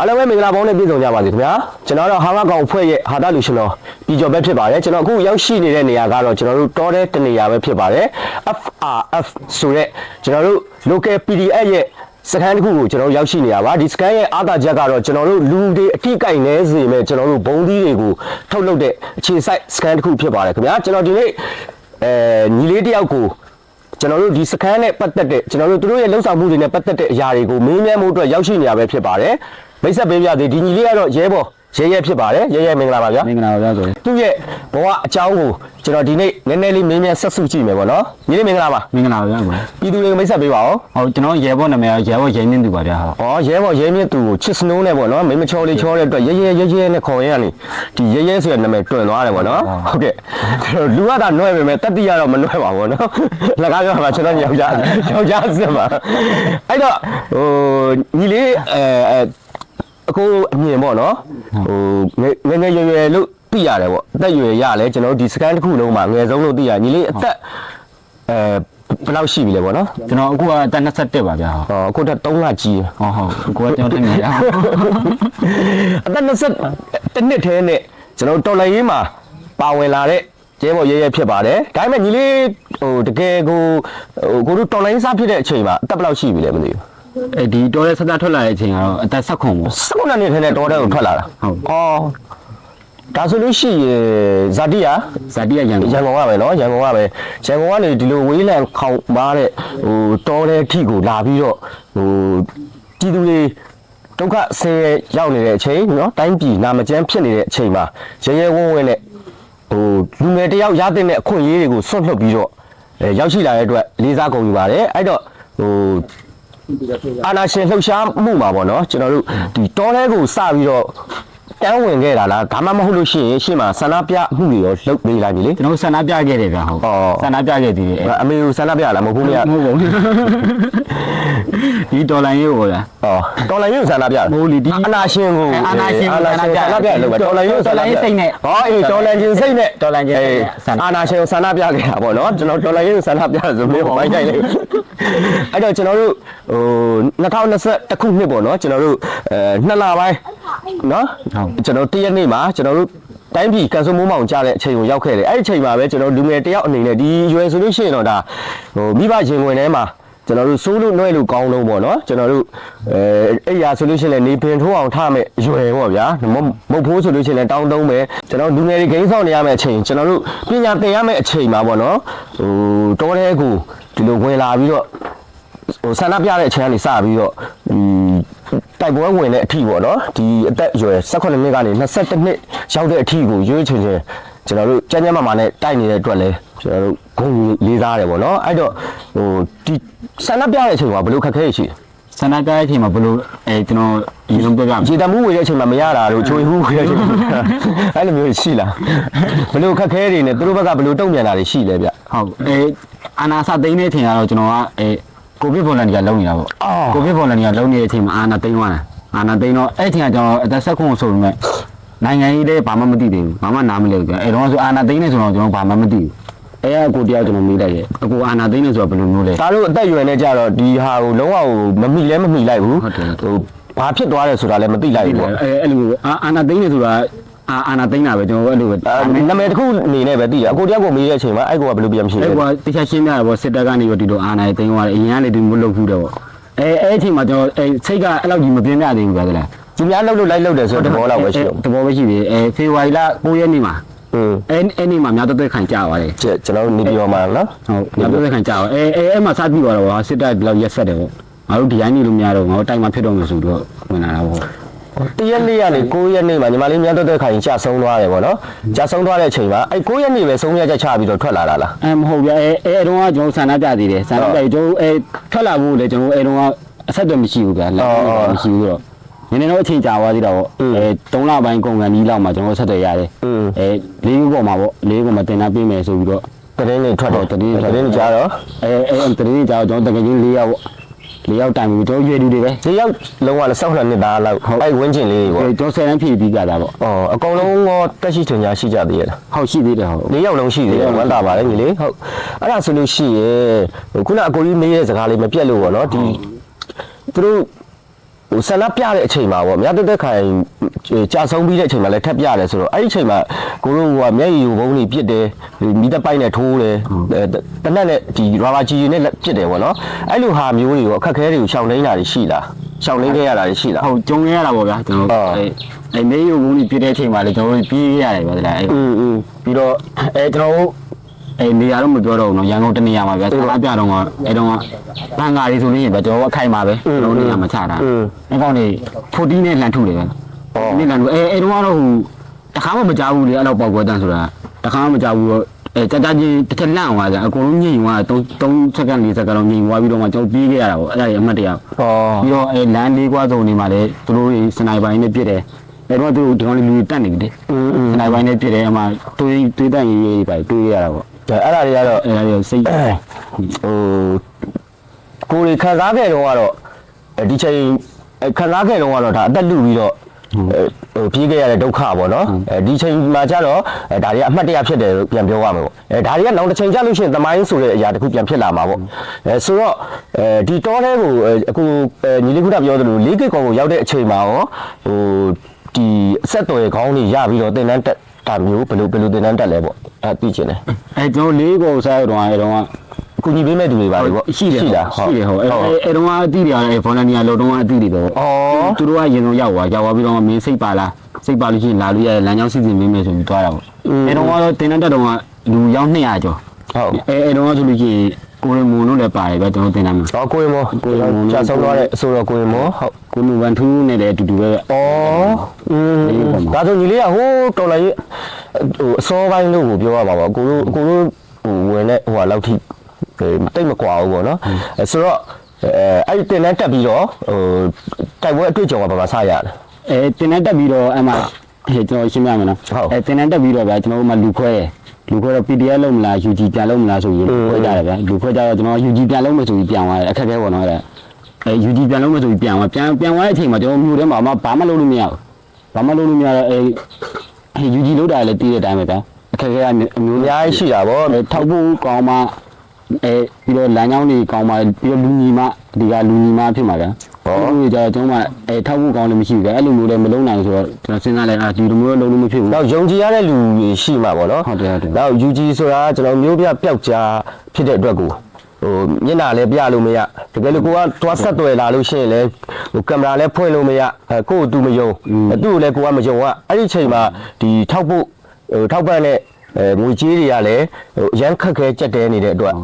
အားလုံးပဲမင်္ဂလာပေါင်းနဲ့ပြည့်စုံကြပါစေခင်ဗျာကျွန်တော်တို့ဟာမကောင်ဖွဲ့ရဲ့ဟာတာလူရှင်တော်ပြည်ကျော်ပဲဖြစ်ပါတယ်ကျွန်တော်အခုရောက်ရှိနေတဲ့နေရာကတော့ကျွန်တော်တို့တောတဲ့တနေရာပဲဖြစ်ပါတယ် FRF ဆိုတဲ့ကျွန်တော်တို့ local PDF ရဲ့စကန်တစ်ခုကိုကျွန်တော်တို့ရောက်ရှိနေရပါဒီစကန်ရဲ့အားသာချက်ကတော့ကျွန်တော်တို့လူတွေအထိကိုက်နေစေမဲ့ကျွန်တော်တို့ဘုံသီးတွေကိုထုတ်လုပ်တဲ့အခြေစိုက်စကန်တစ်ခုဖြစ်ပါတယ်ခင်ဗျာကျွန်တော်ဒီနေ့အဲညီလေးတစ်ယောက်ကိုကျွန်တော်တို့ဒီစခန်းနဲ့ပတ်သက်တဲ့ကျွန်တော်တို့သူတို့ရဲ့လှုပ်ဆောင်မှုတွေနဲ့ပတ်သက်တဲ့အရာတွေကိုမေးမြန်းမှုအတွက်ရောက်ရှိနေရပဲဖြစ်ပါတယ် မိတ်ဆက်ပေးပြသေးဒီညီလေးကတော့ရဲဘော်ရဲရဲဖြစ်ပါတယ်ရဲရဲမင်္ဂလာပါဗျာမင်္ဂလာပါဗျာဆိုရင်သူ့ရဲ့ဘဝအကြောင်းကိုကျွန်တော်ဒီနေ့နည်းနည်းလေးမေးမြန်းဆက်စုကြည့်မယ်ပေါ့နော်ညီလေးမင်္ဂလာပါမင်္ဂလာပါဗျာကိုပြည်သူတွေကိုမိတ်ဆက်ပေးပါဦးဟုတ်ကျွန်တော်ရဲဘော်နာမည်ကရဲဘော်ရဲမြင့်သူပါဗျာဟုတ်ဩရဲဘော်ရဲမြင့်သူကိုချစ်စနိုးနဲ့ပေါ့နော်မိမချောလေးချောတဲ့အတွက်ရဲရဲရဲရဲနဲ့ခေါ်ရရင်ဒီရဲရဲဆိုတဲ့နာမည်တွင်သွားတယ်ပေါ့နော်ဟုတ်ကဲ့လူကသာနှွဲ့ပေမဲ့တတိယတော့မနှွဲ့ပါဘူးနော်လက်ကားပြောမှာကျွန်တော်ယောက်ျားယောက်ျားစစ်မှာအဲ့တော့ဟိုညီလေးအဲ အဲအခုအမြင်ပေါ့နော်ဟိုငယ်ငယ်ရွယ်ရွယ်လို့သိရတယ်ပေါ့အသက်ရွယ်ရလဲကျွန်တော်တို့ဒီစကန်တစ်ခုလုံးမှာငယ်ဆုံးလို့သိရညီလေးအသက်အဲဘယ်လောက်ရှိပြီလဲပေါ့နော်ကျွန်တော်အခုကအသက်21ပါဗျာဟုတ်ဟောအခုတော့3လကြီးဟုတ်ဟုတ်ကိုကကျွန်တော်တင်နေရအသက်20တစ်နှစ်ထဲနဲ့ကျွန်တော်တော်လိုင်းရေးမှာပါဝင်လာတဲ့ကျဲဘော်ရဲရဲဖြစ်ပါတယ်ဒါပေမဲ့ညီလေးဟိုတကယ်ကိုဟိုကိုတို့တော်လိုင်းစားဖြစ်တဲ့အချိန်မှာအသက်ဘယ်လောက်ရှိပြီလဲမသိဘူး အဲဒီတော်ရဲဆက်ဆက်ထွက်လာတဲ့အချိန်ကတော့အသက်16ခုပေါ့ စကုနှစ်နှစ်ထဲနဲ့တော်တဲ့ကိုထွက်လာတာ ဟုတ် အော်ဒါဆိုလို့ရှိရင်ဇာတိယာ ဇာတိရရန်ကုန် ရန်ကုန်ကပဲเนาะရန်ကုန်ကပဲရန်ကုန်ကနေဒီလိုဝေးလံခေါင်မားတဲ့ဟိုတော်တဲ့အထိကိုလာပြီးတော့ဟိုပြည်သူတွေဒုက္ခဆင်းရဲရောက်နေတဲ့အချိန်เนาะတိုင်းပြည်နာမကျန်းဖြစ်နေတဲ့အချိန်မှာရဲရဲဝံ့ဝံ့နဲ့ဟိုလူငယ်တယောက်ရတဲ့အခွင့်အရေးတွေကိုဆွတ်လွတ်ပြီးတော့အဲရောက်ရှိလာတဲ့အတွက်လေးစားကုန်ယူပါတယ်အဲ့တော့ဟို အာနာရှင်လှုပ်ရှားမှုမှာပေါ့နော်ကျွန်တော်တို့ဒီတောထဲကိုစပြီးတော့တန်းဝင်ခဲ့တာလားဒါမှမဟုတ်လို့ရှိရင်ရှေ့မှာဆန္ဒပြမှုတွေရောလှုပ်ပေးလာပြီလေကျွန်တော်ဆန္ဒပြခဲ့တယ်ဗျာဟုတ်အော်ဆန္ဒပြခဲ့သေးတယ်အမေကိုဆန္ဒပြလားမဟုတ်ဘူးမရမဟုတ်ပါဘူးဒီတော်လိုင်းရေးဟောဗျာ ဟောတော်လိုင်းရုပ်ဆန္ဒပြမဟုတ်လေဒီအာနာရှင်ကိုအာဏာရှင်ကိုအာနာရှင်ဆန္ဒပြလို့ပဲတော်လိုင်းရုပ်ဆန္ဒပြတော်လှန်ရေးစိတ်နဲ့ဟောအေးတော်လိုင်းခြင်းစိတ်နဲ့တော်လှန်ခြင်းစိတ်နဲ့အေးဆန္ဒအာနာရှင်ကိုဆန္ဒပြခဲ့တာပေါ့နော်ကျွန်တော်တော်လိုင်းရုပ်ဆန္ဒပြဆိုမျိုးမိုက်ကြိုက်လိုက်အဲ့တော့ကျွန်တော်တို့ဟို2021ခုနှစ်ပေါ့နော်ကျွန်တော်တို့အဲနှစ်လပိုင်းနော်ဟုတ်ကျွန်တော်တရက်နေ့မှာကျွန်တော်တို့တိုင်းပြည်ကန်ဆယ်မိုးမောင်ကြတဲ့အချိန်ကိုရောက်ခဲ့တယ်အဲ့ဒီအချိန်မှာပဲကျွန်တော်လူငယ်တယောက်အနေနဲ့ဒီရွယ်ဆိုလို့ရှိရင်တော့ဒါဟိုမိဘရင်ဝင်ထဲမှာ ကျွန်တော်တို့စိုးလို့နှွဲလို့ကောင်းလုံးပေါ့နော်ကျွန်တော်တို့အဲအဲ့ရဆိုလို့ရှိရင်လည်းနေပင်ထိုးအောင်ထားမယ်ရွယ်ပေါ့ဗျာမဟုတ်မဟုတ်ဖို့ဆိုလို့ရှိရင်လည်းတောင်းတုံးမယ်ကျွန်တော်လူငယ်တွေဂိမ်းဆောင်နေရမယ့်အချိန်ကျွန်တော်တို့ပညာသင်ရမယ့်အချိန်မှာပေါ့နော်ဟိုတောထဲကိုဒီလိုဝင်လာပြီးတော့ဟိုဆန္ဒပြတဲ့အချိန်ကနေစပြီးတော့ဒီတိုက်ပွဲဝင်တဲ့အထီပေါ့နော်ဒီအသက်အရွယ်18နှစ်ကနေ22နှစ်ရောက်တဲ့အထီကိုရွေးချယ်ချယ်ကျွန်တော်တို့ကြမ်းကြမ်းမာမာနဲ့တိုက်နေတဲ့အတွက်လဲကျွန်တော်တို့ ဂုဏ်ယူလေးစားတယ်ပေါ့နော်အဲ့တော့ဟိုဒီဆန္ဒပြတဲ့အချိန်ကဘယ်လိုခက်ခဲရရှိလဲဆန္ဒပြတဲ့အချိန်မှာဘလို့အဲကျွန်တော်ဒီလိုပြောပြမယ်ခြေတမှုဝေတဲ့အချိန်မှာမရတာတို့ချိုးဟူးဝေတဲ့အချိန်မှာအဲ့လိုမျိုးရှိလားဘယ်လိုခက်ခဲတွေနဲ့သူတို့ဘက်ကဘယ်လိုတုံ့ပြန်တာတွေရှိလဲဗျဟုတ်အဲအာနာစသိန်းတဲ့အချိန်ကတော့ကျွန်တော်ကအဲကိုဗစ်ဗော်လန်တီယာလုံးနေတာပေါ့အော်ကိုဗစ်ဗော်လန်တီယာလုံးနေတဲ့အချိန်မှာအာနာသိန်းသွားတာအာနာသိန်းတော့အဲ့အချိန်ကကျွန်တော်အသက်ဆက်ခုဆိုပေမဲ့နိုင်ငံရေးလည်းဘာမှမသိသေးဘူးဘာမှနားမလည်ဘူးအဲတော့ဆိုအာနာသိန်းနေဆိုတော့ကျွန်တော်ဘာမှမသိဘူး အဲအကိုတယောက်ကျွန်တော်မေးလိုက်ရဲ့အကိုအာနာသိန်းနေဆိုတော့ဘယ်လိုမျိုးလဲဒါတို့အသက်အရွယ်နဲ့ကြတော့ဒီဟာကိုလုံးဝကိုမမိလဲမမိလိုက်ဘူးဟုတ်တယ်ဟိုဘာဖြစ်သွားတယ်ဆိုတာလည်းမသိလိုက်ဘူးပေါ့အဲအဲ့လိုအာအာနာသိန်းနေဆိုတာအာအာနာသိန်းတာပဲကျွန်တော်အဲ့လိုပဲအဲနာမည်တစ်ခုအနေနဲ့ပဲသိရအကိုတယောက်ကိုမေးတဲ့အချိန်မှာအဲ့ကိုကဘယ်လိုပြန်မရှိအဲ့လဲကွာတခြားရှင်းပြရပေါ့စစ်တပ်ကနေတော့ဒီလိုအာနာသိန်းသွားတယ်အရင်ကလည်းဒီမျိုးလုပ်ဖူးတယ်ပေါ့အဲအဲ့အချိန်မှာကျွန်တော်အဲစိတ်ကအဲ့လောက်ကြီးမပြင်းပြသေးဘူးဗျာတဲ့သူများလှုပ်လို့လိုက်လှုပ်တယ်ဆိုတော့တဘောလောက်ပဲရှိတော့တဘောပဲရှိသေးတယ်အဲဖေဖော်ဝါရီလ9ရက်နေ့မှာอืม အဲအဲ့နေ့မှာများတော့တဲ့ခံကြသွားတယ်ကျကျွန်တော်တို့နေပြောမှာနော်ဟုတ်များတော့တဲ့ခံကြသွားအဲအဲအဲ့မှာစပြီးသွားတော့ဟာစစ်တပ်ဒီလောက်ရက်ဆက်တယ်ပေါ့ငါတို့ဒီတိုင်းနေလို့မရတော့ငါတို့တိုင်မှာဖြစ်တော့မယ်ဆိုတော့ဝင်လာတာပေါ့တရက်နေ့ကနေ9ရက်နေ့မှာညီမလေးမြတ်တော့တဲ့ခိုင်ကြာဆုံးသွားတယ်ပေါ့နော်ကြာဆုံးသွားတဲ့အချိန်မှာအဲ့9ရက်နေ့ပဲဆုံးရချက်ချပြီးတော့ထွက်လာတာလားအဲမဟုတ်ဗျအဲအဲအဲ့တော့ကကျွန်တော်ဆန္ဒပြသေးတယ်ဆန္ဒပြကျွန်တော်အဲထွက်လာဖို့လေကျွန်တော်အဲတော့ကအဆက်အသွယ်မရှိဘူးဗျာလက်မရှိဘူးတော့ နည်းနည်းတော့အချိန်ကြာသွားသေးတာပေါ့အဲ3လပိုင်းကုန်ကန်ကြီးလောက်မှာကျွန်တော်ဆက်သွယ်ရတယ်อืมအဲလေးခုပေါ်မှာပေါ့လေးခုမှာတင်တာပြင်မယ်ဆိုပြီးတော့တရင်နေထွက်တော့တရင်တရင်ကြာတော့အဲအဲတရင်ကြောင်ကျွန်တော်တကယ်ကြီး၄ယောက်ပေါ့၄ယောက်တိုင်ပြီးကျွန်တော်ရွေတူတွေပဲဒီရောက်လုံးဝလည်းစောက်နှစ်နှစ်သားလောက်အဲ့ဝင်းကျင်လေးပေါ့အဲကျွန်တော်ဆယ်တန်းဖြည့်ပြီးကြတာပေါ့အော်အကောင်လုံးတော့တက်ရှိထင်ရှားရှိကြသေးရဲ့လားဟုတ်ရှိသေးတယ်ဟုတ်လေးယောက်လုံးရှိသေးတယ်ဝမ်းသာပါတယ်ညီလေးဟုတ်အဲ့ဒါဆိုလို့ရှိရင်ဟိုခုနအကိုကြီးမေးတဲ့စကားလေးမပြတ်လို့ပေါ့နော်ဒီသူတို့ ဟိုဆန္ဒပြတဲ့အချိန်မှာပေါ့မြတ်တက်တက်ခိုင်ကြာဆုံးပြီးတဲ့အချိန်မှာလည်းထပ်ပြတယ်ဆိုတော့အဲ့ဒီအချိန်မှာကိုတို့ကမျက်ရည်ဘုံတွေပြစ်တယ်မီးတပိုက်နဲ့ထိုးတယ်တနက်နဲ့ဒီရာဘာကြီးနဲ့ပြစ်တယ်ပေါ့နော်အဲ့လိုဟာမျိုးတွေကိုအခက်ခဲတွေကိုရှောင်နှိမ့်တာတွေရှိလားရှောင်နှိမ့်ခဲ့ရတာတွေရှိလားဟုတ်ကြုံခဲ့ရတာပေါ့ဗျာကျွန်တော်အဲ့အဲ့မျက်ရည်ဘုံတွေပြစ်တဲ့အချိန်မှာလည်းကျွန်တော်တို့ပြေးရတယ်ဗျာဒါအဲ့ပြီးတော့အဲကျွန်တော်တို့ အဲနေရာတော့မပြောတော့ဘူးနော်ရန်ကုန်တနေရာမှာဗျာကျွန်တော်အပြတော့ကအဲတော့ဘန်ကာရီဆိုလို့ရှိရင်ဗျာကျွန်တော်ကအခိုင်ပါပဲကျွန်တော်နေရာမှာချတာအဲကောင်နေ40နဲ့လှန်ထုတယ်ဗျာနေလှန်ထုအဲအဲတော့ကတော့ဟိုတခါမှမကြောက်ဘူးလေအဲ့တော့ပေါက်ကွဲတန်းဆိုတာတခါမှမကြောက်ဘူးအဲကြကြချင်းတစ်ချက်လန့်သွားကြအကုန်လုံးညင်သွား3 3စက္ကန့်4စက္ကန့်တော့ညင်သွားပြီးတော့မှကျွန်တော်ပြေးခဲ့ရတာပေါ့အဲ့ဒါကြီးအမှတ်တရဩပြီးတော့အဲလမ်းလေးကွာစုံနေမှာလေသူတို့တွေစနိုက်ပါင်းနဲ့ပြစ်တယ်အဲတော့သူတို့ဒီကောင်လေးလူတွေတက်နေပြီလေစနိုက်ပါင်းနဲ့ပြစ်တယ်အမှတွေးတွေးတန့်ရေးရေးပဲတွေးရတာပေါ့ အဲ့ဒါတွေကတော့အဲဒါတွေစိတ်ဟိုကိုယ်ခံစားခဲ့တော့ကတော့ဒီချိန်ခံစားခဲ့တော့ကတော့ဒါအသက်လူပြီးတော့ဟိုပြေးခဲ့ရတဲ့ဒုက္ခပေါ့နော်အဲဒီချိန်မှာကျတော့ဒါတွေကအမှတ်တရဖြစ်တယ်လို့ပြန်ပြောရမှာပေါ့အဲဒါတွေကနောက်တစ်ချိန်ကျလို့ရှိရင်သမိုင်းဆိုတဲ့အရာတစ်ခုပြန်ဖြစ်လာမှာပေါ့အဲဆိုတော့အဲဒီတောထဲကိုအခုညီလေးခုနပြောသလို၄ကစ်ကောကိုရောက်တဲ့အချိန်မှာရောဟို ဒီအဆက်တော်ရဲ့ခေါင်းတွေရပြီးတော့တင်တန်းတက်တာမျိုးဘယ်လိုဘယ်လိုတင်တန်းတက်လဲပေါ့အဲသိချင်တယ်အဲကျွန်တော်လေးကိုစားရတော့အဲတော့အကူညီပေးမဲ့သူတွေပါလေပေါ့ရှိတယ်ရှိလားရှိတယ်ဟုတ်အဲအဲတော့အတိတွေအဲဘောလနီယာလုံတော့အတိတွေတော့ဩသူတို့ကရင်ဆုံးရောက်သွားရောက်သွားပြီးတော့မင်းစိတ်ပါလားစိတ်ပါလို့ရှိရင်လာလို့ရလမ်းကြောင်းစီစဉ်ပေးမယ်ဆိုပြီးသွားတာပေါ့အဲတော့ကတော့တင်တဲ့တက်တော့ကလူရောက်200ကျော်ဟုတ်အဲအဲတော့ဆိုလို့ရှိရင် ကိုရမွန်တို့လည်းပါတယ်ဗျကျွန်တော်တင်တာမှာတော့ကိုရင်မောကိုရင်မောကြာဆုံးသွားတဲ့အဆိုတော့ကိုရင်မောဟုတ်ကိုလူဝန်ထူးနဲ့လည်းအတူတူပဲဩอืมဒါဆိုညီလေးကဟိုးတော်လိုက်ဟိုအစောပိုင်းလို့ကိုပြောရမှာပါကိုတို့ကိုတို့ဟိုဝင်တဲ့ဟိုဟာလောက်ထိတိတ်မကွာဘူးပေါ့နော်အဲဆိုတော့အဲအဲ့ဒီတင်တန်းတက်ပြီးတော့ဟိုတိုက်ပွဲအတွေ့အကြုံကဘာမှစရလဲအဲတင်တဲ့တက်ပြီးတော့အမှဟဲ့ကျွန်တော်ရှင်းပြမယ်နော်ဟုတ်အဲတင်တဲ့တက်ပြီးတော့ဗျာကျွန်တော်တို့မှလူခွဲတယ် လူခွဲတော့ PDF လုံးမလား UG ပြန်လုံးမလားဆိုရင်อืมခွဲကြတယ်ဗျာလူခွဲကြတော့ကျွန်တော် UG ပြန်လုံးမယ်ဆိုပြီးပြန်သွားတယ်အခက်အခဲပေါ့နော်အဲ့ဒါအဲ UG ပြန်လုံးမယ်ဆိုပြီးပြန်သွားပြန်ပြန်သွားတဲ့အချိန်မှာကျွန်တော်မြို့ထဲမှာဘာမှလုပ်လို့မရဘူးဘာမှလုပ်လို့မရတော့အဲအဲ UG လောက်တာလည်းတည်တဲ့အတိုင်းပဲဗျာအခက်အခဲကအမျိုးအများကြီးရှိတာဗောအဲထောက်ဖို့ကောင်းမှအဲပြီးတော့လမ်းကြောင်းတွေကောင်းမှပြီးတော့လူညီမဒီကလူညီမဖြစ်မှာဗျာ ဟောဟောဒီကြတော့ကျွန်တော်ကအဲထောက်ဖို့ကောင်းလည်းမရှိဘူးဗျာအဲ့လိုမျိုးလည်းမလုံးနိုင်ဘူးဆိုတော့ကျွန်တော်စဉ်းစားလိုက်အာဒီလိုမျိုးလုံးလို့မဖြစ်ဘူးနောက်ယုံကြည်ရတဲ့လူတွေရှိမှာပေါ့နော်ဟုတ်တယ်ဟုတ်တယ်နောက် UG ဆိုတာကကျွန်တော်မျိုးပြပျောက်ကြားဖြစ်တဲ့အတွက်ကိုဟိုမျက်နှာလည်းပြလို့မရတကယ်လို့ကိုကတွားဆက်သွယ်လာလို့ရှိရင်လည်းဟိုကင်မရာလည်းဖွင့်လို့မရအဲကိုယ့်ကိုသူမယုံအဲသူ့ကိုလည်းကိုကမယုံอ่ะအဲ့ဒီချိန်မှာဒီထောက်ဖို့ဟိုထောက်ပံ့တဲ့အဲငွေကြေးတွေကလည်းဟိုအရန်ခက်ခဲကြက်တဲနေတဲ့အတွက်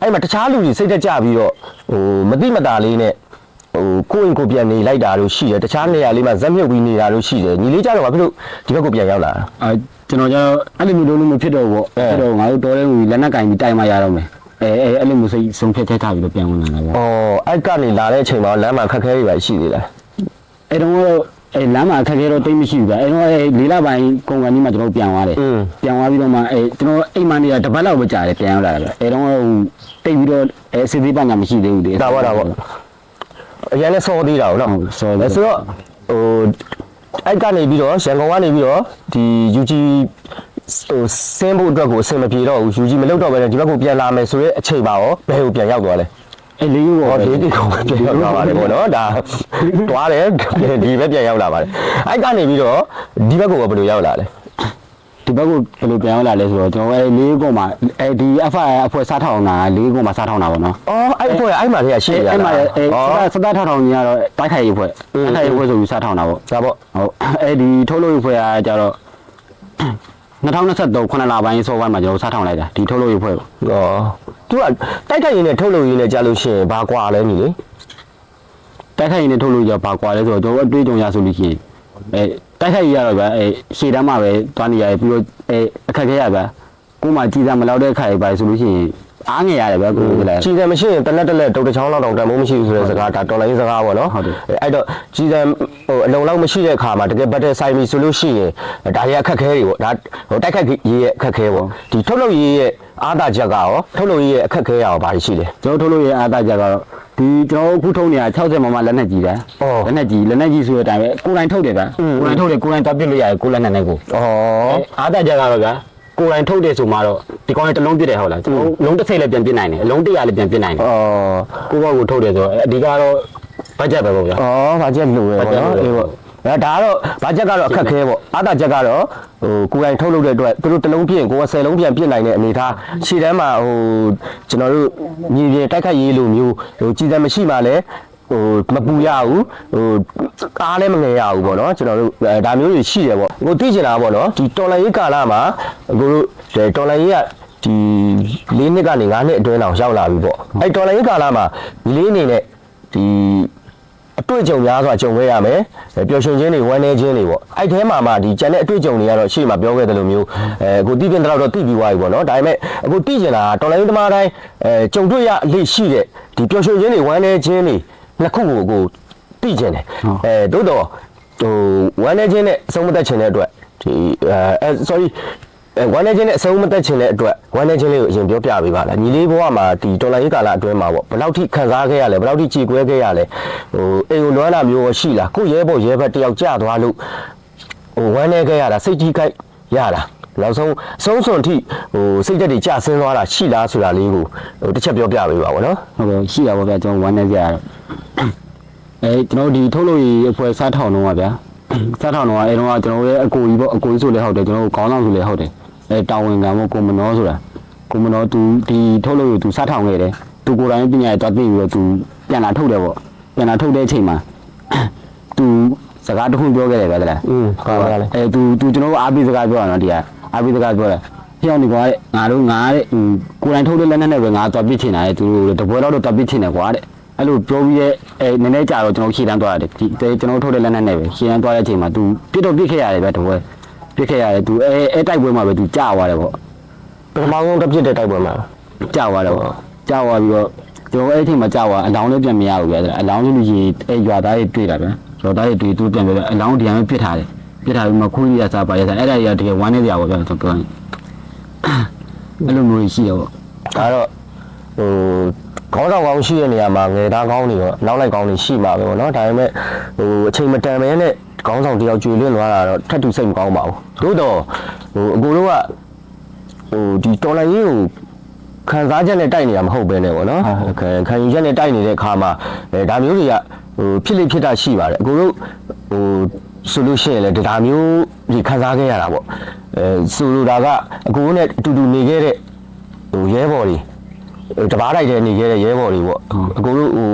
အဲ့မှာတခြားလူတွေစိတ်တက်ကြပြီးတော့ဟိုမတိမတာလေးနဲ့ ဟိုကိုယ့်အိမ်ကိုပြန်နေလိုက်တာလို့ရှိတယ်တခြားနေရာလေးမှာဇက်မြုပ်ပြီးနေတာလို့ရှိတယ်ညီလေးကြတော့ဘာဖြစ်လို့ဒီဘက်ကိုပြန်ရောက်လာတာအာကျွန်တော်ကျတော့အဲ့လိုမျိုးလုံးလို့မဖြစ်တော့ဘူးအဲပေါ့အဲ့တော့ငါတို့တော်တဲ့ဝင်လက်နက်ကင်ပြီးတိုက်မှရတော့မယ်အဲအဲအဲ့လိုမျိုးစိတ်ဆုံးဖြတ်ချက်ထားပြီးတော့ပြန်ဝင်လာတာပေါ့။အော်အဲ့ကနေလာတဲ့အချိန်မှာလမ်းမှာခက်ခဲတွေပါရှိသေးလားအဲ့တော့ကတော့အဲလမ်းမှာအခက်အခဲတော့တိတ်မရှိဘူးဗျာအဲ့တော့အဲလေးလပိုင်းကုန်ကန်ကြီးမှာကျွန်တော်ပြန်သွားတယ်။อืมပြန်သွားပြီးတော့မှအဲကျွန်တော်အိမ်မနေတာတစ်ပတ်လောက်ပဲကြာတယ်ပြန်ရောက်လာတာဗျအဲ့တော့ဟိုတိတ်ပြီးတော့အဲစစ်သေးပညာမရှိသေးဘူးလေဒါပါဒါပါ အရင်လည်းစောသေးတာဟုတ်နော်ဟုတ်စောသေးတယ်အဲဆိုတော့ဟိုအဲ့ကနေပြီးတော့ရန်ကုန်ကနေပြီးတော့ဒီ UG ဟိုဆင်းဖို့အတွက်ကိုအဆင်မပြေတော့ဘူး UG မလုပ်တော့ဘဲနဲ့ဒီဘက်ကိုပြန်လာမယ်ဆိုရဲအချိန်ပါရောဘယ်ကိုပြန်ရောက်သွားလဲ အဲလေးရောဟောဒီဒီကောင်ပြန်ရောက်လာပါတယ်ပေါ့နော်ဒါတွားတယ်ဒီဘက်ပြန်ရောက်လာပါတယ်အဲ့ကနေပြီးတော့ဒီဘက်ကိုဘယ်လိုရောက်လာလဲ ဒီဘက်ကဘယ်လိုပြန်ရောက်လာလဲဆိုတော့ကျွန်တော်အဲလေးကုန်းမှာအဲဒီ FI အဖွဲ့စားထောင်တာလေးကုန်းမှာစားထောင်တာပေါ့နော်အော်အဲ့အဖွဲ့အဲ့မှာတည်းကရှိရတာအဲ့မှာအဲအော်စတာထောင်ထောင်ကြီးကတော့တိုက်ခိုက်ရေးအဖွဲ့တိုက်ခိုက်ရေးအဖွဲ့ဆိုပြီးစားထောင်တာပေါ့ဒါပေါ့ဟုတ်အဲဒီထုတ်လို့ရေးအဖွဲ့ကကြတော့2023ခုနှစ်လပိုင်းစောပိုင်းမှာကျွန်တော်စားထောင်လိုက်တာဒီထုတ်လို့ရေးအဖွဲ့ကို။အော်သူကတိုက်ခိုက်ရင်းနဲ့ထုတ်လို့ရင်းနဲ့ကြာလို့ရှိရင်ဘာကွာလဲညီလေတိုက်ခိုက်ရေးနဲ့ထုတ်လို့ရပါကွာလဲဆိုတော့ကျွန်တော်အတွေ့အကြုံရဆိုလို့ရှိရင် အဲတိုက်ခိုက်ရေးရတော့ဗျအဲရှေ့တန်းမှာပဲတွားနေရတယ်ပြီးတော့အဲအခက်ခဲရဗျကို့မှာကြည်စားမလောက်တဲ့ခါရပါဆိုလို့ရှိရင်အားငယ်ရတယ်ဗျကိုယ်ကလည်း။ကြီးတယ်မရှိရင်တလက်တက်လက်တုတ်တစ်ချောင်းလောက်တောင်တန်မိုးမရှိဘူးဆိုတဲ့စကားဒါတော်လိုင်းစကားပေါ့နော်ဟုတ်တယ်အဲ့တော့ကြီးတယ်ဟိုအလုံလောက်မရှိတဲ့အခါမှာတကယ်ဘတ်တဲ့ဆိုင်ပြီဆိုလို့ရှိရင်ဒါရအခက်ခဲတွေပေါ့ဒါဟိုတိုက်ခိုက်ရေးရဲ့အခက်ခဲပေါ့ဒီထုတ်လို့ရေးရဲ့အားသာချက်ကရောထုတ်လို့ရေးရဲ့အခက်ခဲရောဘာရှိလဲကျွန်တော်ထုတ်လို့ရအားသားကြတော့ ဒီကျွန်တော်အခုထုတ်နေတာ60မမလက်နဲ့ကြီးတယ်အော်လက်နဲ့ကြီးလက်နဲ့ကြီးဆိုတဲ့အတိုင်းပဲကိုယ်တိုင်ထုတ်တယ်ဗျอืมကိုယ်တိုင်ထုတ်တယ်ကိုယ်တိုင်တပ်ပစ်လို့ရတယ်ကိုယ်လက်နဲ့နဲ့ကို။အော်အားသားကြကတော့ဗျာကိုယ်တိုင်ထုတ်တယ်ဆိုမှတော့ဒီကောင်လေးတစ်လုံးပြစ်တယ်ဟုတ်လားကျွန်တော်လုံးတစ်စိတ်လည်းပြန်ပြစ်နိုင်တယ်အလုံးတစ်ရာလည်းပြန်ပြစ်နိုင်တယ်အော်ကိုယ့်ဘောက်ကိုထုတ်တယ်ဆိုတော့အဓိကတော့ဘတ်ဂျက်ပဲပေါ့ဗျာဩဘာချက်လို့ပဲပေါ့နော်ဘာချက်လို့လဲအေးပေါ့ အဲဒါကတော့ဘာချက်ကတော့အခက်ခဲပေါ့အာသာချက်ကတော့ဟိုကိုယ်တိုင်ထုတ်လုပ်တဲ့အတွက်သူတို့တစ်လုံးပြည့်ရင်ကိုယ်က10လုံးပြန်ပြည့်နိုင်တဲ့အနေထားရှေ့တန်းမှာဟိုကျွန်တော်တို့မြေပြင်တိုက်ခတ်ရေးလိုမျိုးဟိုကြည်စံမရှိမှလည်းဟိုမပူရဘူးဟိုကားလည်းမငယ်ရဘူးပေါ့နော်ကျွန်တော်တို့အဲဒါမျိုးတွေရှိတယ်ပေါ့ကိုသိချင်တာပေါ့နော်ဒီတော်လိုင်းရေးကာလမှာကိုတို့ဒီတော်လိုင်းရေးကဒီ၄နှစ်ကနေ၅နှစ်အတွင်းအောင်ရောက်လာပြီပေါ့အဲတော်လိုင်းရေးကာလမှာဒီလေးအနေနဲ့ဒီ အတွေ့အကြုံများစွာကြုံခဲ့ရမယ်အဲပျော်ရွှင်ခြင်းတွေဝမ်းနည်းခြင်းတွေပေါ့အဲ့ထဲမှာမှဒီကျန်တဲ့အတွေ့အကြုံတွေကတော့ရှေ့မှာပြောခဲ့တဲ့လိုမျိုးအဲအခုတည်ပြင်တော့တော့တည်ပြီးသွားပြီပေါ့နော်ဒါပေမဲ့အခုတည်ကျင်တာကတော်လိုင်းသမားတိုင်းအဲကြုံတွေ့ရအလေးရှိတဲ့ဒီပျော်ရွှင်ခြင်းတွေဝမ်းနည်းခြင်းတွေနှစ်ခုကိုအခုတည်ကျင်တယ်အဲသို့တော့ဟိုဝမ်းနည်းခြင်းနဲ့အဆုံးမသက်ခြင်းတဲ့အတွက်ဒီအဲ sorry အဲ ဝမ်းနေခြင်းနဲ့အဆုံးမသက်ခြင်းတဲ့အတွက်ဝမ်းနေခြင်းလေးကိုအရင်ပြောပြပေးပါလားညီလေးဘဝမှာဒီတော်လိုင်းရေးကာလအတွင်းမှာပေါ့ဘယ်လောက်ထိခံစားခဲ့ရလဲဘယ်လောက်ထိကြည်ကွဲခဲ့ရလဲဟိုအိမ်ကိုလွမ်းတာမျိုးရောရှိလားကိုယ့်ရဲဘော်ရဲဘက်တယောက်ကြာသွားလို့ဟိုဝမ်းနေခဲ့ရတာစိတ်ကြီးကိုက်ရတာနောက်ဆုံးအဆုံးစွန်ထိဟိုစိတ်သက်တွေကြာဆင်းသွားတာရှိလားဆိုတာလေးကိုဟိုတစ်ချက်ပြောပြပေးပါဘောနော်ဟုတ်ကဲ့ရှိတာပေါ့ဗျာကျွန်တော်ဝမ်းနေကြရတော့အဲကျွန်တော်ဒီထုတ်လို့ရအဖွဲ့စားထောင်တော့ပါဗျာစားထောင်တော့အဲတော့ကျွန်တော်ရဲ့အကိုကြီးပေါ့အကိုကြီးဆိုလည်းဟုတ်တယ်ကျွန်တော်ခေါင်းဆောင်ဆိုလည်းဟုတ်တယ် အဲတာဝန်ခံပေါ့ကိုမနောဆိုတာကိုမနောသူဒီထုတ်လို့ရသူစားထောင်ခဲ့တယ်သူကိုယ်တိုင်ပညာရေးတော့သိပြီးတော့သူပြန်လာထုတ်တယ်ပေါ့ပြန်လာထုတ်တဲ့အချိန်မှာသူစကားတစ်ခုပြောခဲ့တယ်ဗျာတလား อืมဟုတ်ပါလား အဲ तू तू ကျွန်တော်တို့အားပေးစကားပြောတာနော်ဒီကအားပေးစကားပြောတယ်ဖျောင်းနေကွာတဲ့ငါတို့ငါတဲ့ဟိုကိုယ်တိုင်ထုတ်တဲ့လက်နက်နဲ့ပဲငါသွားပစ်ချင်တာတဲ့သူတို့တပွဲတော့တော့သွားပစ်ချင်တယ်ကွာတဲ့အဲ့လိုပြောပြီးရဲ့အဲနည်းနည်းကြာတော့ကျွန်တော်ရှေ့တန်းသွားရတယ်ဒီတဲကျွန်တော်ထုတ်တဲ့လက်နက်နဲ့ပဲရှေ့တန်းသွားတဲ့အချိန်မှာ तू ပြစ်တော့ပြစ်ခဲ့ရတယ်ဗျတပွဲ ပြစ်ခဲ့ရတယ် तू အဲအဲတိုက်ပွဲမှာပဲ तू ကြာသွားတယ်ပေါ့ပထမဆုံးတစ်ပြစ်တဲ့တိုက်ပွဲမှာကြာသွားတယ်ပေါ့ကြာသွားပြီးတော့ကျွန်တော်အဲ့ဒီအချိန်မှာကြာသွားအလောင်းလေးပြန်မရဘူးဗျအလောင်းလေးလူကြီးအဲရွာသားတွေတွေ့တာဗျရွာသားတွေတွေ့သူပြန်ပြောတယ်အလောင်းဒီကနေ့ပြစ်ထားတယ်ပြစ်ထားပြီးမှခိုးရစားပါရစားအဲ့ဒါကြီးကတကယ်ဝမ်းနေကြပါဗျကျွန်တော်ပြောရင်အဲ့လိုမျိုးရှိရပေါ့ဒါတော့ဟိုခေါင်းဆောင်ကောင်းရှိတဲ့နေရာမှာငယ်သားကောင်းတွေရောနောက်လိုက်ကောင်းတွေရှိမှာပဲပေါ့နော်ဒါပေမဲ့ဟိုအချိန်မတန်မဲနဲ့ ခေါင်းဆောင်တယောက်ကျွေလွင့်သွားတာတော့ထပ်တူစိတ်မကောင်းပါဘူးသို့တော့ဟိုအကိုတို့ကဟိုဒီတော်လိုင်းရေးကိုခံစားချက်နဲ့တိုက်နေတာမဟုတ်ပဲနဲ့ပေါ့နော်ခံခံယူချက်နဲ့တိုက်နေတဲ့အခါမှာအဲဒါမျိုးတွေကဟိုဖြစ်လိဖြစ်တာရှိပါတယ်အကိုတို့ဟိုဆိုလို့ရှိရင်လည်းဒါမျိုးဒီခံစားခဲ့ရတာပေါ့အဲဆိုလိုတာကအကိုတို့နဲ့အတူတူနေခဲ့တဲ့ဟိုရဲဘော်တွေဟို တပားတိုက်တဲ့နေခဲ့တဲ့ရဲဘော်တွေပေါ့အကိုတို့ဟို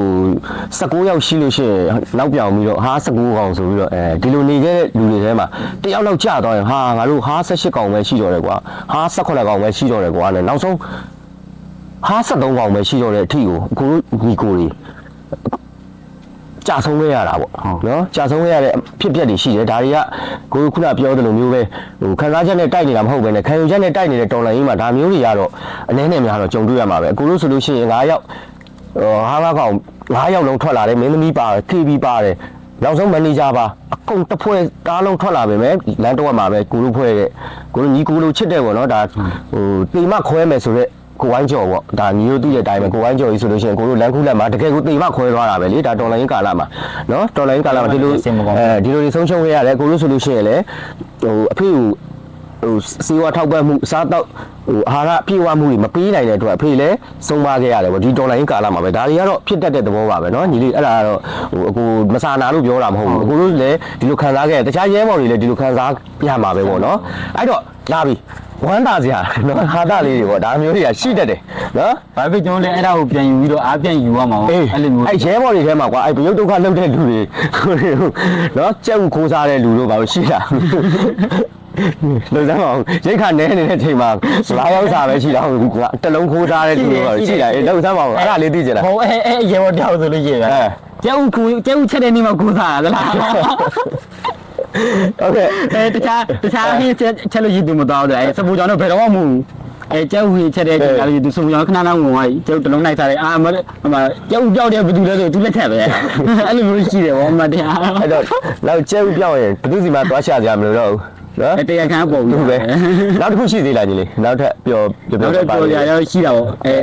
16ယောက်ရှိလို့ရှိရင်နောက်ပြောင်ပြီးတော့ဟာ16ကောင်ဆိုပြီးတော့အဲဒီလိုနေခဲ့တဲ့လူတွေထဲမှာတယောက်လောက်ကြာသွားရင်ဟာငါတို့ဟာ18ကောင်ပဲရှိတော့တယ်ကွာဟာ18ကောင်ပဲရှိတော့တယ်ကွာနဲ့နောက်ဆုံးဟာ73ကောင်ပဲရှိတော့တဲ့အထီကိုအကိုတို့ညီကိုတွေ ကြာဆုံးခဲ့ရတာပေါ့နော်ကြာဆုံးခဲ့ရတဲ့ဖြစ်ပျက်တွေရှိတယ်ဒါတွေကကိုယ်ခုနပြောသလိုမျိုးပဲဟိုခံစားချက်နဲ့တိုက်နေတာမဟုတ်ဘဲနဲ့ခံယူချက်နဲ့တိုက်နေတဲ့တော်လိုင်းကြီးမှာဒါမျိုးတွေကတော့အနည်းနဲ့များတော့ကြုံတွေ့ရမှာပဲကိုလို့ဆိုလို့ရှိရင်9ယောက်ဟိုဟာငါကောင်9ယောက်လုံးထွက်လာတယ်မင်းသမီးပါတယ် KB ပါတယ်နောက်ဆုံးမန်နေဂျာပါအကုန်တစ်ဖွဲ့ကားလုံးထွက်လာပဲမယ်လမ်းတော့မှာပဲကိုလို့ဖွဲ့တဲ့ကိုလို့ညီကိုလို့ချစ်တယ်ပေါ့နော်ဒါဟိုတိမ်မခွဲမယ်ဆိုတော့ ကိုဝိုင်းကြော်ပေါ့ဒါမျိုးသိတဲ့အတိုင်းပဲကိုဝိုင်းကြော်ကြီးဆိုလို့ရှိရင်ကိုတို့လမ်းခုလက်မှာတကယ်ကိုတိမ်မခွဲသွားတာပဲလေဒါတော်လိုင်းကာလမှာနော်တော်လိုင်းကာလမှာဒီလိုအဲဒီလိုတွေဆုံးရှုံးခဲ့ရတယ်ကိုလို့ဆိုလို့ရှိရင်လည်းဟိုအဖေကိုဟိုစီဝါထောက်ပံ့မှုအစားတောက်ဟိုအာဟာရပြည့်ဝမှုတွေမပေးနိုင်တဲ့အတွက်အဖေလည်းဆုံးပါခဲ့ရတယ်ပေါ့ဒီတော်လိုင်းကာလမှာပဲဒါတွေကတော့ဖြစ်တတ်တဲ့သဘောပါပဲเนาะညီလေးအဲ့ဒါကတော့ဟိုအကူမစာနာလို့ပြောတာမဟုတ်ဘူးအကူတို့လည်းဒီလိုခံစားခဲ့ရတခြားရဲဘော်တွေလည်းဒီလိုခံစားရမှာပဲပေါ့เนาะအဲ့တော့လာပြီ ဝမ်းသာစရာနော်ဟာတာလေးတွေပေါ့ဒါမျိုးတွေကရှိတတ်တယ်နော်ဘာဖြစ်ကျွန်တော်လည်းအဲ့ဒါကိုပြန်ယူပြီးတော့အားပြန်ယူရမှာပေါ့အဲ့လိုမျိုးအဲ့ရဲဘော်တွေထဲမှာကွာအဲ့ပယုတ်ဒုက္ခလောက်တဲ့လူတွေနော်ကြက်ဥခိုးစားတဲ့လူတို့ဘာလို့ရှိတာလူစားမအောင်ရိတ်ခနဲနေတဲ့ချိန်မှာလာရောက်စာပဲရှိတာဟုတ်ကွာတလုံးခိုးစားတဲ့လူတွေရှိတာအဲလူစားမအောင်အဲ့ဒါလေးသိကြလားဟုတ်အဲအဲရေဘော်တောက်ဆိုလို့ရှိရတာကျုပ်ကျုပ်ချက်တဲ့နေ့မှာခိုးစားတာလား ဟုတ်ကဲ့အဲတခြားတခြားဟင်းချက်ချက်လို့ရည်သူမသွားဘူးဆိုအဲစပူကြောင်တော့ဘယ်တော့မှမဟုတ်ဘူးအဲကျုပ်ဟေချက်တဲ့ကြာလို့သူစပူကြောင်ခဏခဏဝင်သွားပြီကျုပ်တလုံးလိုက်စားတယ်အာမမကျုပ်ပြောက်တယ်ဘယ်သူလဲဆိုသူလက်ထက်ပဲအဲ့လိုမျိုးရှိတယ်ဗောအမတရားအဲ့တော့နောက်ကျုပ်ပြောက်ရင်ဘယ်သူစီမှသွားချကြမလို့တော့နော်တရားခံပုံဘူးပဲနောက်တစ်ခုရှိသေးလားညီလေးနောက်ထပ်ပြောပြောပြောပါနောက်ထပ်ပြောရရရှိတာဗောအဲ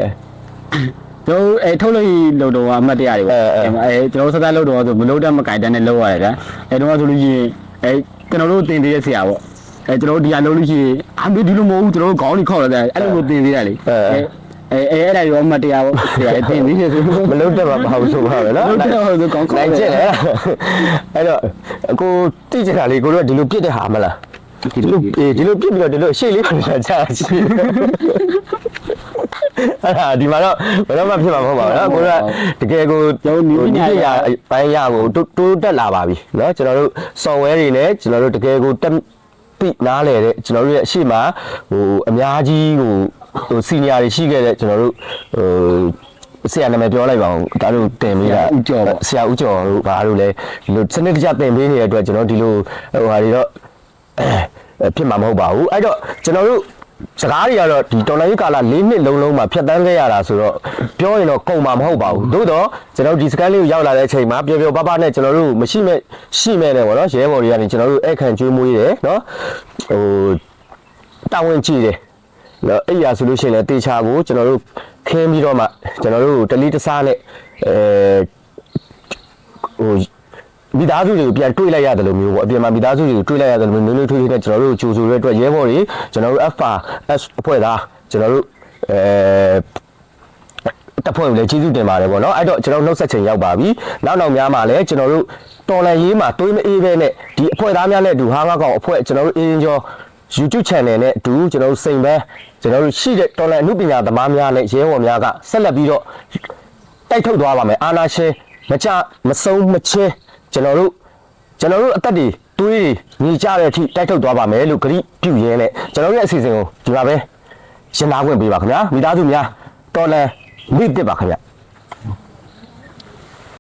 တို့အဲထုတ်လို့လုံတော့အမှတ်တရတွေပေါ့အဲကျွန်တော်စသတ်လုံတော့ဆိုမလုံတတ်မကြိုက်တတ်နဲ့လုံရတယ်ဗျအဲတော့ဆိုလို့ရှိရင် အဲကျွန်တော်တို့တင်သေးတဲ့ဆရာပေါ့အဲကျွန်တော်တို့ဒီကလုံလို့ရှိရင်အမေဒီလိုမဟုတ်ဘူးကျွန်တော်တို့ခေါင်းလေးခောက်ရတယ်အဲ့လိုမျိုးတင်သေးတယ်လေအဲအဲအဲအဲအဲ့ဒါရောမတရားဘူးတရားအတင်းနေဆိုမလုံးတက်မှာမဟုတ်ဆိုပါပဲနော်လုံးတက်ဟုတ်ဆိုကောင်းကောင်းနိုင်ကျက်လေအဲ့တော့ကိုတိကျတာလေးကိုတို့ကဒီလိုပြစ်တဲ့ဟာမလားဒီလိုအေးဒီလိုပြစ်ပြီးတော့ဒီလိုရှေ့လေးပြန်ချာချီ အဲ့ဒါဒီမှာတော့ဘယ်တော့မှဖြစ်မှာမဟုတ်ပါဘူးနော်ကိုတို့ကတကယ်ကိုဒီရပိုင်းရကိုတိုးတက်လာပါပြီနော်ကျွန်တော်တို့ software တွေနဲ့ကျွန်တော်တို့တကယ်ကိုတက်ပြနားလေတဲ့ကျွန်တော်တို့ရဲ့အရှိမဟိုအများကြီးဟိုဟို senior တွေရှိခဲ့တဲ့ကျွန်တော်တို့ဟိုဆရာနာမည်ပြောလိုက်ပါအောင်ဒါတို့တင်ပေးတာဆရာဦးကျော်တို့ဘာလို့လဲဒီလိုစနစ်တကျတင်ပေးနေတဲ့အတွက်ကျွန်တော်ဒီလိုဟိုဟာတွေတော့အဲဖြစ်မှာမဟုတ်ပါဘူးအဲ့တော့ကျွန်တော်တို့ စကားတွေကတော့ဒီတော်လိုင်းကာလာ၄နှစ်လုံးလုံးမှာဖြတ်တန်းခဲ့ရတာဆိုတော့ပြောရင်တော့ကုန်မှာမဟုတ်ပါဘူးသို့တော့ကျွန်တော်တို့ဒီစကန်လေးကိုရောက်လာတဲ့အချိန်မှာပျော်ပျော်ပါးပါးနဲ့ကျွန်တော်တို့မရှိမဲ့ရှိမဲ့နဲ့ပေါ့နော်ရဲဘော်တွေကနေကျွန်တော်တို့အဲ့ခံကျွေးမွေးတယ်နော်ဟိုတာဝန်ကြည့်တယ်နော်အဲ့ရဆိုလို့ရှိရင်လည်းတေချာကိုကျွန်တော်တို့ခင်းပြီးတော့မှကျွန်တော်တို့တလီတစားနဲ့အဲဟို မိသားစုတွေကိုပြန်တွေးလိုက်ရတယ်လို့မျိုးပေါ့အပြင်မှာမိသားစုတွေကိုတွေးလိုက်ရတယ်လို့မျိုးနွေးနွေးထွေးထွေးနဲ့ကျွန်တော်တို့ကြိုဆိုရတဲ့အတွက်ရဲဘော်တွေကျွန်တော်တို့ FR S အဖွဲ့သားကျွန်တော်တို့အဲတပ်ဖွဲ့ကိုလည်းကျေးဇူးတင်ပါတယ်ပေါ့နော်အဲ့တော့ကျွန်တော်နှုတ်ဆက်ချိန်ရောက်ပါပြီနောက်နောက်များမှာလည်းကျွန်တော်တို့တော်လန်ရေးမှာတွေးမအေးပဲနဲ့ဒီအဖွဲ့သားများနဲ့အတူဟာငါကောင်အဖွဲ့ကျွန်တော်တို့အင်းကျော် YouTube channel နဲ့အတူကျွန်တော်တို့စိန်ပဲကျွန်တော်တို့ရှိတဲ့တော်လန်အမှုပညာသမားများနဲ့ရဲဘော်များကဆက်လက်ပြီးတော့တိုက်ထုတ်သွားပါမယ်အာနာရှင်မကြမဆုံးမချင်း ကျွန်တော်တို့ကျွန်တော်တို့အသက်တွေတွေးတွေညီကြတဲ့အထိတိုက်ထုတ်သွားပါမယ်လို့ဂရိပြုရင်းနဲ့ကျွန်တော်တို့ရဲ့အစီအစဉ်ကိုဒီမှာပဲရှင်းသားခွင့်ပေးပါခင်ဗျာမိသားစုများတော်လန်မိတစ်ပါခင်ဗျာ